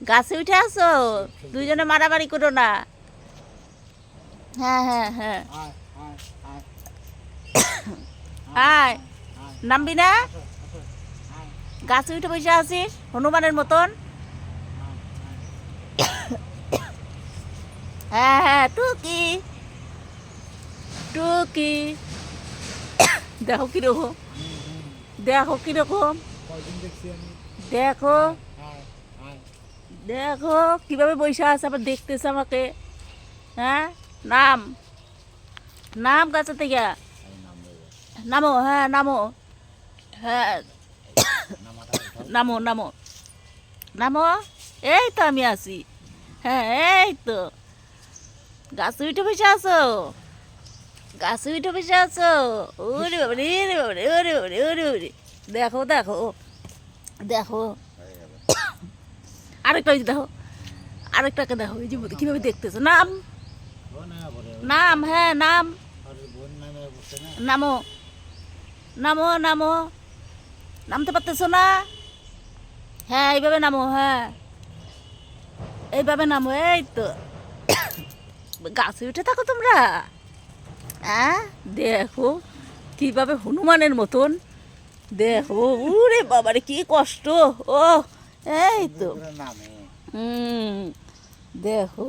গাছে উঠে আসো। দুইজনে মারামারি করো না। হ্যাঁ হ্যাঁ হ্যাঁ। আয়, নামবি না? গাছে উঠে বসে আছিস হনুমানের মতন। হ্যাঁ হ্যাঁ টুকি। টুকি। দেখো কীরকম। দেখো কীরকম। দেখো। দেখো, কীভাবে বসে আছে, আবার দেখতেছে আমাকে। হ্যাঁ? নাম। নাম গাছে থেকে। নামো হ্যাঁ নামো। হ্যাঁ। নামো নামো। নামো? এই তো আমি আছি। হ্যাঁ এই তো। গাছে উঠে বসে আছো? গাছে উঠে বসে আছো? ওরে বাবারে ওরে বাবারে ওরে বাবারে, ওরে দেখো দেখো। দেখো। আরেকটা দেখো। আরেকটাকে দেখো, এই যে কীভাবে দেখতেছো? নাম? নাম হ্যাঁ নাম। নামো। নামো নামো। নামতে পারতেছো না? হ্যাঁ এইভাবে নামো হ্যাঁ। এইভাবে নামো, এই তো। গাছে উঠে থাকো তোমরা। হ্যাঁ দেখো, কীভাবে হনুমানের মতন। দেখো, উরে বাবারে, কি কষ্ট। ও এই তো। হুম দেখো।